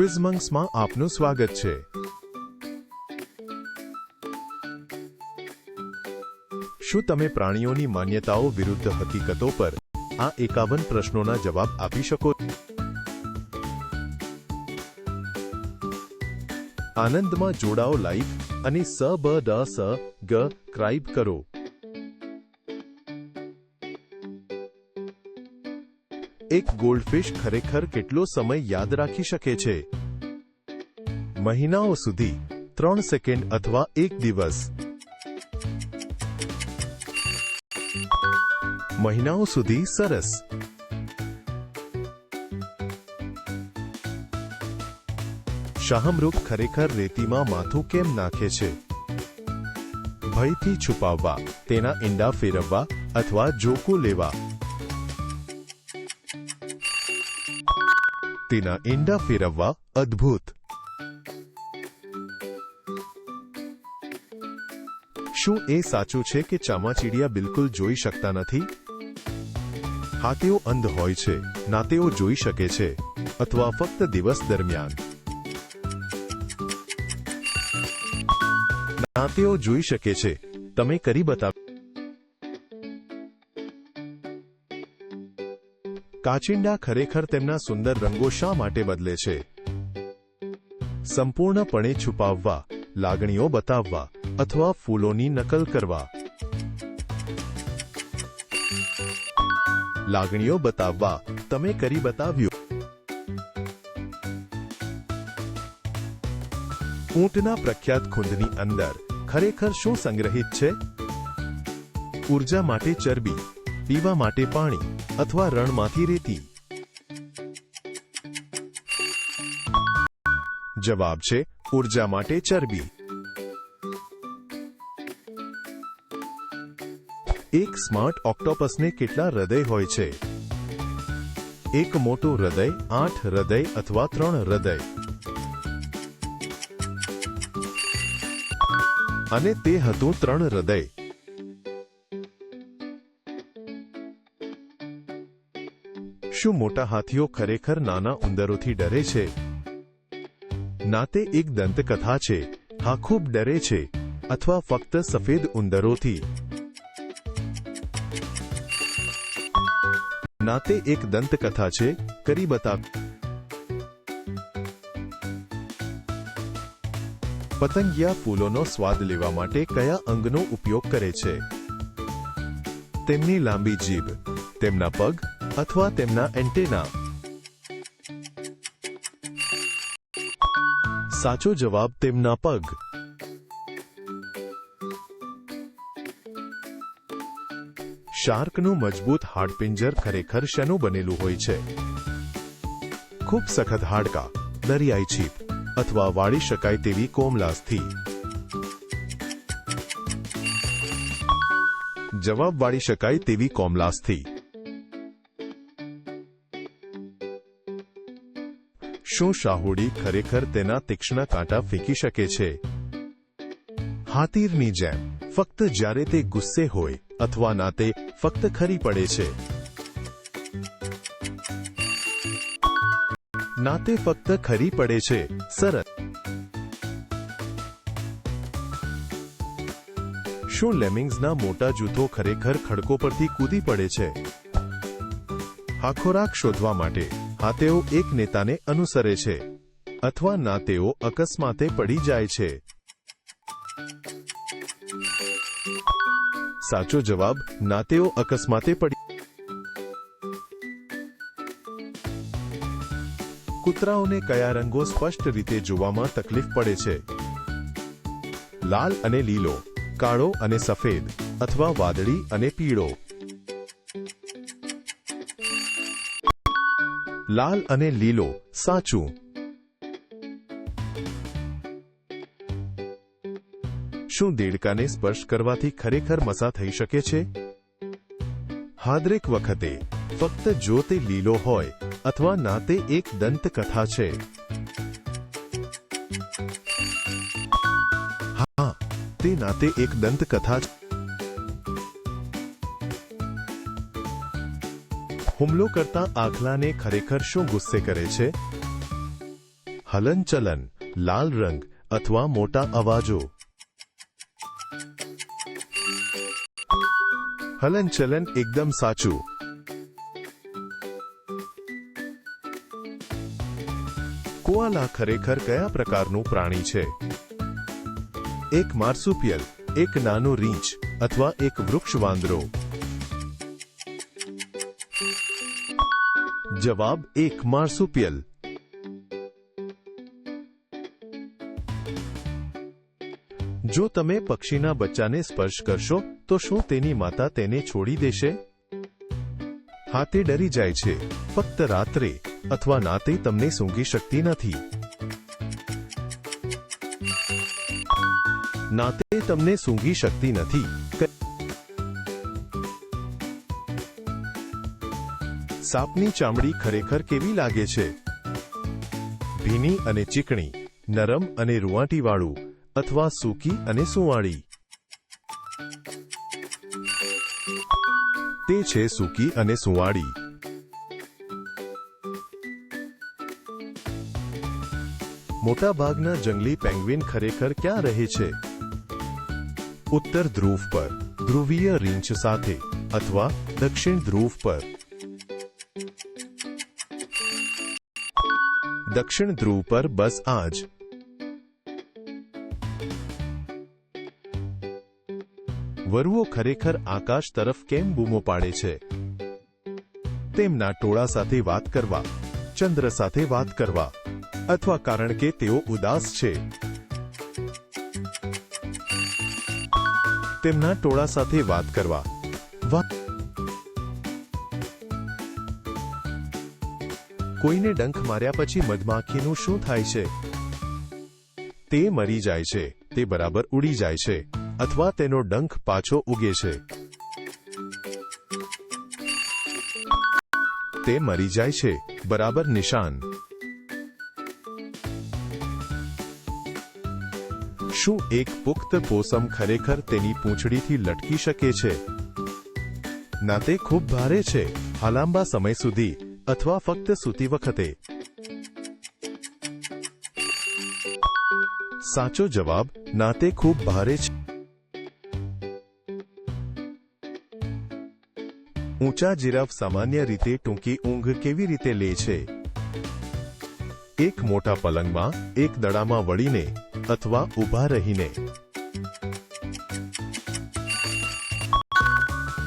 ક્વિઝમંગ્સમાં આપનું સ્વાગત છે. શું તમે પ્રાણીઓની માન્યતાઓ વિરુદ્ધ હકીકતો પર આ એકાવન પ્રશ્નોના જવાબ આપી શકો? આનંદમાં જોડાઓ લાઈક અને સ બ ડ સ ગ ક્રાઇબ કરો. એક ગોલ્ડફિશ ખરેખર કેટલો સમય યાદ રાખી શકે છે? મહિનાઓ સુધી, ત્રણ સેકન્ડ અથવા એક દિવસ. મહિનાઓ સુધી સરસ. શાહમરૂખ ખરેખર રેતીમાં માથું કેમ નાખે છે? ભયથી છુપાવવા, તેના ઈંડા ફેરવવા અથવા જોકું લેવા. તેના ઈંડા ફેરવવા અદ્ભુત શું એ સાચું છે કે ચામાચીડિયા બિલકુલ જોઈ શકતા નથી હા તેઓ અંધ હોય છે ના તેઓ જોઈ શકે છે અથવા ફક્ત દિવસ દરમિયાન ના તેઓ જોઈ શકે છે તમે કરી બતાવ કાચિંડા ખરેખર તેમના સુંદર રંગો શા માટે બદલે છે? સંપૂર્ણપણે છુપાવવા, લાગણીઓ બતાવવા અથવા ફૂલોની નકલ કરવા. લાગણીઓ બતાવવા, તમે કરી બતાવ્યું. ઊંટના પ્રખ્યાત ખુંદની અંદર ખરેખર શું સંગ્રહિત છે? ઊર્જા માટે ચરબી, પીવા માટે પાણી અથવા રણમાંથી રેતી. જવાબ છે, ઊર્જા માટે ચરબી. એક સ્માર્ટ ઓક્ટોપસને કેટલા હૃદય હોય છે? એક મોટું હૃદય, આઠ હૃદય અથવા ત્રણ હૃદય. અને તે હતું ત્રણ હૃદય. શું મોટા હાથીઓ ખરેખર નાના ઉંદરોથી ડરે છે. ના તે એક દંતકથા છે. હા, ખૂબ ડરે છે. અથવા ફક્ત સફેદ ઉંદરોથી. ના એક દંતકથા છે. કરી બતા પતંગિયા ફૂલોનો સ્વાદ લેવા માટે કયા અંગનો ઉપયોગ કરે છે? તેમની લાંબી જીભ, તેમના પગ અથવા તેમના એન્ટેના. સાચો જવાબ તેમના પગ. શાર્કનું મજબૂત હાડપિંજર ખરેખર શેનું બનેલું હોય છે? ખૂબ સખત હાડકા, દરિયાઈ છીપ, અથવા વાળી શકાય તેવી કોમલાસથી. જવાબ વાળી શકાય તેવી કોમલાસથી. શું શાહુડી ખરેખર તેના તીક્ષ્ણ કાંટા ફેંકી શકે છે? હાતીરની જેમ, ફક્ત જ્યારે તે ગુસ્સે હોય અથવા ના તે ફક્ત ખરી પડે છે. ના તે ફક્ત ખરી પડે છે, સરસ. શું લેમિંગ્સના મોટા જૂથો ખરેખર ખડકો પરથી કૂદી પડે છે? આ ખોરાક શોધવા માટે હા તેઓ એક નેતાને અનુસરે છે અથવા ના તેઓ અકસ્માતે પડી જાય છે. સાચો જવાબ, ના તેઓ અકસ્માતે પડી કૂતરાઓને કયા રંગો સ્પષ્ટ રીતે જોવામાં તકલીફ પડે છે? લાલ અને લીલો, કાળો અને સફેદ, અથવા વાદળી અને પીળો. લાલ અને લીલો, સાચું. શું દેડકાને સ્પર્શ કરવાથી ખરેખર મસા થઈ શકે છે? હાદરેક વખતે, ફક્ત જો તે લીલો હોય, અથવા ના તે એક દંતકથા છે. હા, તે ના તે એક દંતકથા છે હુમલો કરતા આખલાને ખરેખર શું ગુસ્સે કરે છે? હલનચલન, લાલ રંગ અથવા મોટા અવાજો. હલનચલન એકદમ સાચું. કોઆલા ખરેખર કયા પ્રકારનું પ્રાણી છે? એક માર્સુપિયલ, એક નાનું રીંછ અથવા એક વૃક્ષ વાંદરો. જવાબ એક માર્સુપિયલ. જો તમે પક્ષીના બચ્ચાને સ્પર્શ કરશો, તો શું તેની માતા તેને છોડી દેશે? હા તે ડરી જાય છે, ફક્ત રાત્રે, અથવા ના તે તમને સૂંઘી શકતી નથી. ના તે તમને સૂંઘી શકતી નથી. સાપની ચામડી ખરેખર કેવી લાગે છે? ભીની અને ચીકણી, નરમ અને રૂવાટીવાળું, અથવા સૂકી અને સુવાળી. તે છે સૂકી અને સુવાળી. મોટાભાગના જંગલી પેંગ્વિન ખરેખર ક્યાં રહે છે? ઉત્તર ધ્રુવ પર, ધ્રુવીય રીંછ સાથે, અથવા દક્ષિણ ધ્રુવ પર. દક્ષિણ ધ્રુવ પર બસ આજ. વરુઓ ખરેખર આકાશ તરફ કેમ બૂમો પાડે છે? તેમના ટોળા સાથે વાત કરવા, ચંદ્ર સાથે વાત કરવા, અથવા કારણ કે તેઓ ઉદાસ છે. તેમના ટોળા સાથે વાત કરવા કોઈને ડંખ માર્યા પછી મધમાખીનું શું થાય છે? તે મરી જાય છે, તે બરાબર ઉડી જાય છે, અથવા તેનો ડંખ પાછો ઉગે છે. તે મરી જાય છે, બરાબર નિશાન. શું એક પુખ્ત પોસમ ખરેખર તેની પૂંછડીથી લટકી શકે છે? ના, તે ખૂબ ભારે છે. હાલાંબા સમય સુધી અથવા ફક્ત સૂતી વખતે સાચો જવાબ ના તે ખૂબ ભારે છે ઊંચા જીરાફ સામાન્ય રીતે ટૂંકી ઊંઘ કેવી રીતે લે છે એક મોટા પલંગમાં એક દડામાં વળીને અથવા ઊભા રહીને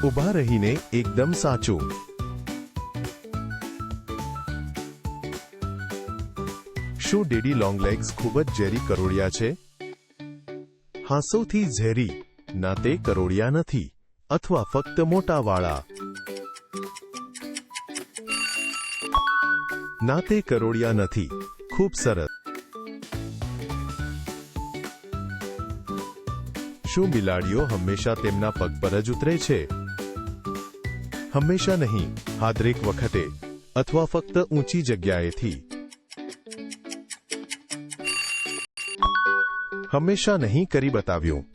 ઊભા રહીને એકદમ સાચું શું ડેડી લોંગલેગ્સ ખૂબ જ ઝેરી કરોડિયા છે? હા, સૌથી ઝેરી. ના, તે કરોડિયા નથી. અથવા ફક્ત મોટા વાળા ના, તે કરોડિયા નથી. ખૂબ સરસ. શું બિલાડીઓ હંમેશા તેમના પગ પર જ ઉતરે છે? હંમેશા નહીં. હા દરેક વખતે. અથવા ફક્ત ઊંચી જગ્યાએથી. હંમેશા નહીં કરી બતાવ્યું.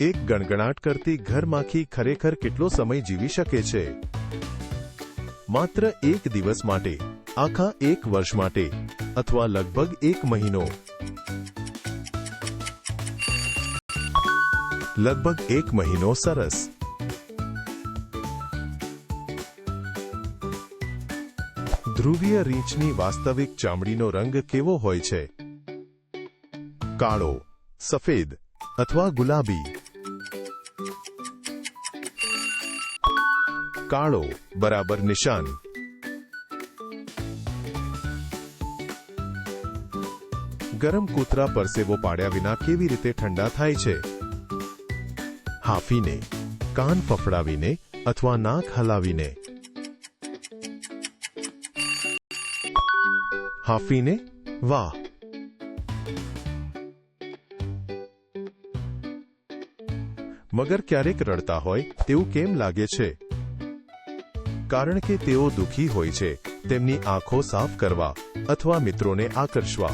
એક ગણગણાટ કરતી ઘરમાખી ખરેખર કેટલો સમય જીવી શકે છે? માત્ર એક દિવસ માટે, આખા એક વર્ષ માટે, અથવા લગભગ એક મહિનો? લગભગ એક મહિનો સરસ. ધ્રુવીય રીંછની વાસ્તવિક ચામડીનો રંગ કેવો હોય છે? કાળો, સફેદ અથવા ગુલાબી? કાળો, બરાબર નિશાન? ગરમ કૂતરા પરસેવો પાડ્યા વિના કેવી રીતે ઠંડા થાય છે? હાફીને, કાન ફફડાવીને અથવા નાક હલાવીને? હાફીને વાહ. મગર ક્યારેક રડતા હોય તેવું કેમ લાગે છે? કારણ કે તેઓ દુઃખી હોય છે, તેમની આંખો સાફ કરવા અથવા મિત્રોને આકર્ષવા.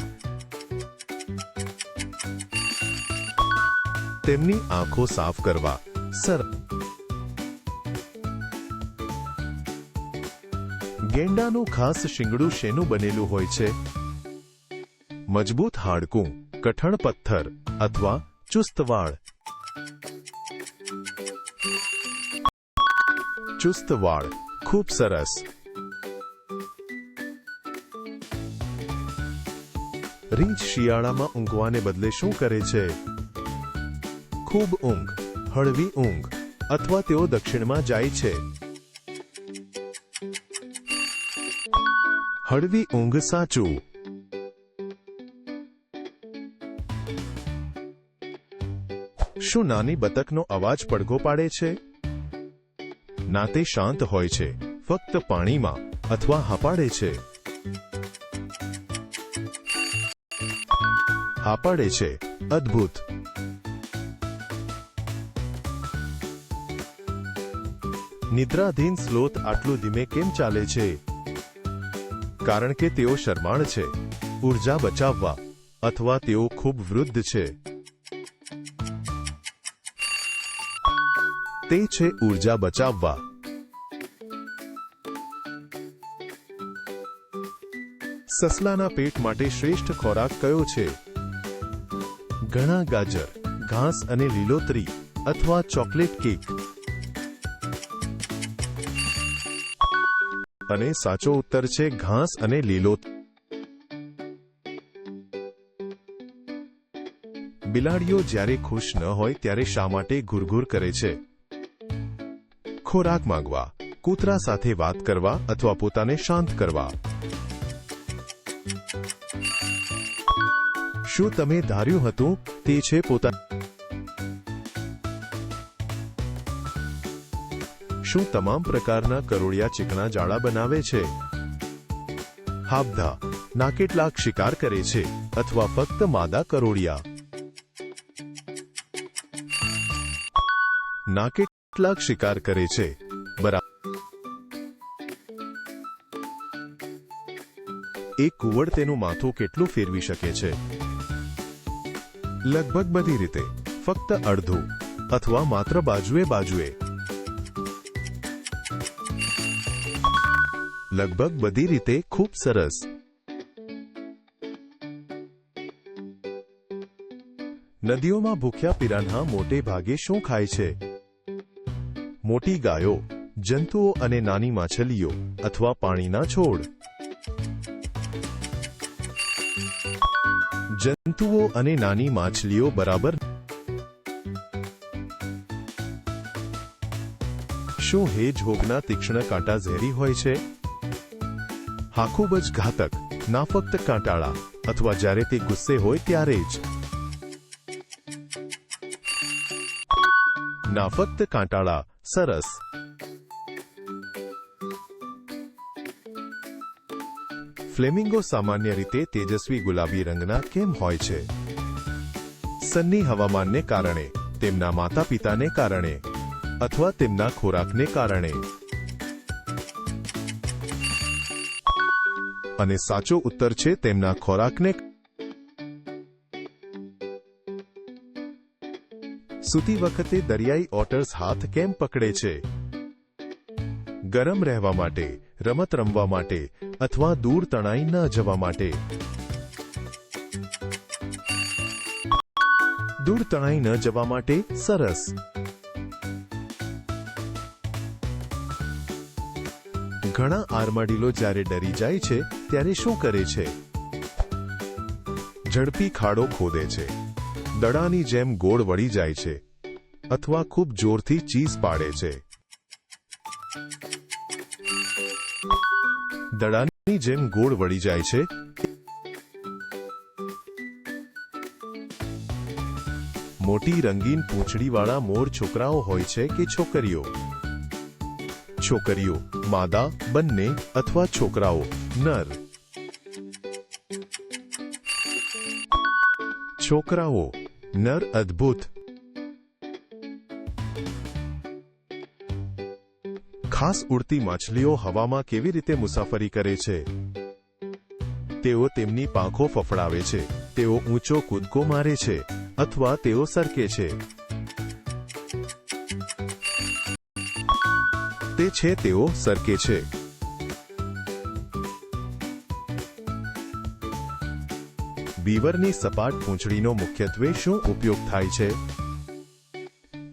તેમની આંખો સાફ કરવા. સર ગેંડાનું ખાસ શિંગડું શેનું બનેલું હોય છે? મજબૂત હાડકું, કઠણ પથ્થર અથવા ચુસ્ત વાળ ચુસ્ત વાળ ખૂબ સરસ. રીંછ શિયાળામાં ઊંઘવાને બદલે શું કરે છે? ખૂબ ઊંઘ, હળવી ઊંઘ અથવા તેઓ દક્ષિણમાં જાય છે. હળવી ઊંઘ સાચું. શું નાની બતકનો અવાજ પડઘો પાડે છે? ના તે શાંત હોય છે, ફક્ત પાણીમાં અથવા હાપાડે છે. હાપાડે છે, અદ્ભુત. નિદ્રાધીન સ્લોત આટલું ધીમે કેમ ચાલે છે? કારણ કે તેઓ શરમાળ છે. ઊર્જા બચાવવા અથવા તેઓ ખૂબ વૃદ્ધ છે. તે છે ઊર્જા બચાવવા. સસલાના પેટ માટે શ્રેષ્ઠ ખોરાક કયો છે? ઘણા ગાજર, ઘાસ અને લીલોતરી અથવા ચોકલેટ કેક. અને સાચો ઉત્તર છે ઘાસ અને લીલો. બિલાડીઓ જ્યારે ખુશ ન હોય ત્યારે શા માટે ઘુરઘુર કરે છે? ખોરાક માંગવા, કૂતરા સાથે વાત કરવા અથવા પોતાને શાંત કરવા. શું તમે ધાર્યું હતું? તે છે પોતા શું તમામ પ્રકારના કરોળિયા ચીકણા જાળા બનાવે છે? હાબધા. ના કેટલાક શિકાર કરે છે અથવા ફક્ત માદા કરોળિયા. ના કેટલાક શિકાર કરે છે. બરાબર એક કુવડ તેનું માથું કેટલું ફેરવી શકે છે? લગભગ બધી રીતે. ફક્ત અડધું. અથવા માત્ર બાજુએ બાજુએ. લગભગ બધી રીતે ખૂબ સરસ. નદીઓમાં ભૂખ્યા પિરાન્હા મોટે ભાગે શું ખાય છે? મોટી ગાયો, જંતુઓ અને નાની માછલીઓ અથવા પાણીના છોડ. જંતુઓ અને નાની માછલીઓ બરાબર. શું હે હોગના તીક્ષ્ણ કાંટા ઝેરી હોય છે? હા, ખૂબ જ ઘાતક ના ફક્ત કાંટાળા, અથવા જ્યારે તે ગુસ્સે હોય ત્યારે જ. ના ફક્ત કાંટાળા, સરસ. ફ્લેમિંગો સામાન્ય રીતે તેજસ્વી ગુલાબી રંગના કેમ હોય છે? સન્ની હવામાનને કારણે, તેમના માતા પિતાને કારણે, અથવા તેમના ખોરાકને કારણે. અને સાચો ઉત્તર છે તેમના ખોરાકને સૂતી વખતે દરિયાઈ ઓટર્સ હાથ કેમ પકડે છે? ગરમ રહેવા માટે, રમત રમવા માટે અથવા દૂર તણાઈ ન જવા માટે? દૂર તણાઈ ન જવા માટે સરસ. ઘણા આર્માડીલો જ્યારે ડરી જાય છે, ત્યારે શું કરે છે? ઝડપી ખાડો ખોદે છે. દડાની જેમ ગોળ વળી જાય છે. અથવા ખૂબ જોરથી ચીઝ પાડે છે. દડાની જેમ ગોળ વળી જાય છે. મોટી રંગીન પૂંછડીવાળા મોર છોકરાઓ હોય છે કે છોકરીઓ? છોકરીઓ, માદા, બંને અથવા છોકરાઓ, નર. છોકરાઓ, નર અદ્ભુત. ખાસ ઉડતી માછલીઓ હવામાં કેવી રીતે મુસાફરી કરે છે? તેઓ તેમની પાંખો ફફડાવે છે, તેઓ ઊંચો કૂદકો મારે છે, અથવા તેઓ સરકે છે. વખતે છે તેઓ સરકે છે. બીવરની સપાટ પૂંછડીનો મુખ્યત્વે શું ઉપયોગ થાય છે?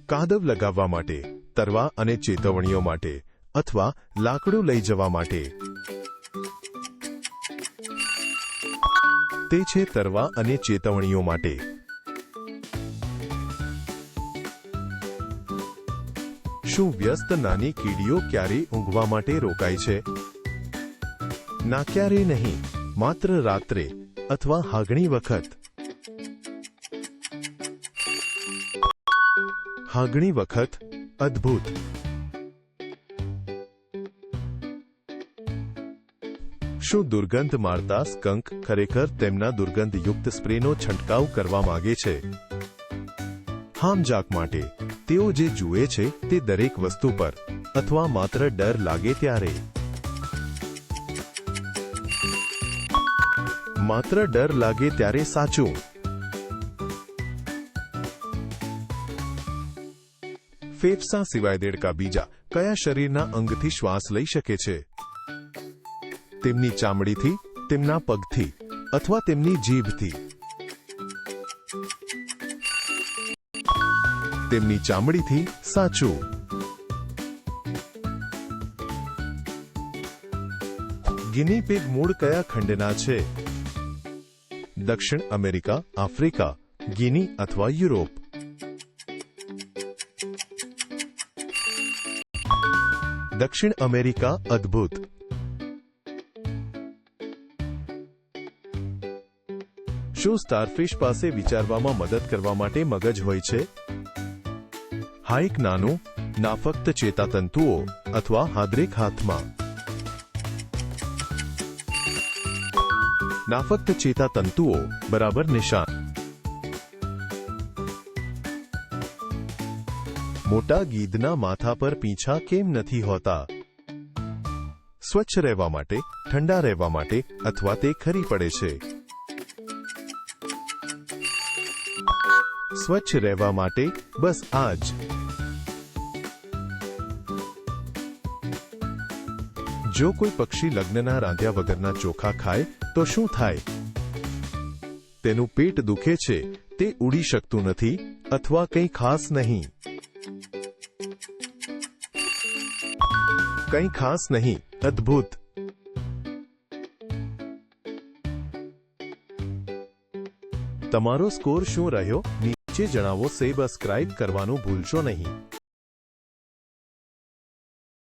કાદવ લગાવવા માટે, તરવા અને ચેતવણીઓ માટે, અથવા લાકડું લઈ જવા માટે? તે છે તરવા અને ચેતવણીઓ માટે. શું વ્યસ્ત નાની કીડીઓ ક્યારે ઊંઘવા માટે રોકાય છે? ના ક્યારે નહીં. માત્ર રાત્રે અથવા હાગણી વખત. હાગણી વખત. અદ્ભુત. શું દુર્ગંધ મારતા સ્કંક ખરેખર તેમના દુર્ગંધયુક્ત સ્પ્રેનો છંટકાવ કરવા માંગે છે? હામજાક માટે. તેઓ જે જુએ છે તે દરેક વસ્તુ પર, અથવા માત્ર ડર લાગે ત્યારે. માત્ર ડર લાગે ત્યારે સાચું. ફેફસા સિવાય દેડકા બીજા કયા શરીરના અંગથી શ્વાસ લઈ શકે છે? તેમની ચામડીથી, તેમના પગથી, અથવા તેમની જીભથી? તેમની ચામડીથી સાચું. ગિની પિગ મૂળ કયા ખંડના છે? દક્ષિણ અમેરિકા, આફ્રિકા, ગિની અથવા યુરોપ? દક્ષિણ અમેરિકા, અદ્ભુત. શું સ્ટારફિશ પાસે વિચારવામાં મદદ કરવા માટે મગજ હોય છે? હા એક નાનું ના ફક્ત ચેતાતંતુઓ અથવા હાદરેક હાથમાં. ના ફક્ત ચેતાતંતુઓ બરાબર નિશાન. મોટા ગીધના માથા પર પીંછા કેમ નથી હોતા? સ્વચ્છ રહેવા માટે, ઠંડા રહેવા માટે અથવા તે ખરી પડે છે? સ્વચ્છ રહેવા માટે બસ આજ. જો કોઈ પક્ષી લગ્નના રાંધ્યા વગરના ચોખા ખાય, તો શું થાય? તેનું પેટ દુખે છે, તે ઉડી શકતું નથી, અથવા કંઈ ખાસ નહીં. કંઈ ખાસ નહીં, અદ્ભુત. તમારો સ્કોર શું રહ્યો? નીચે જણાવો સબસ્ક્રાઇબ કરવાનું ભૂલશો નહીં.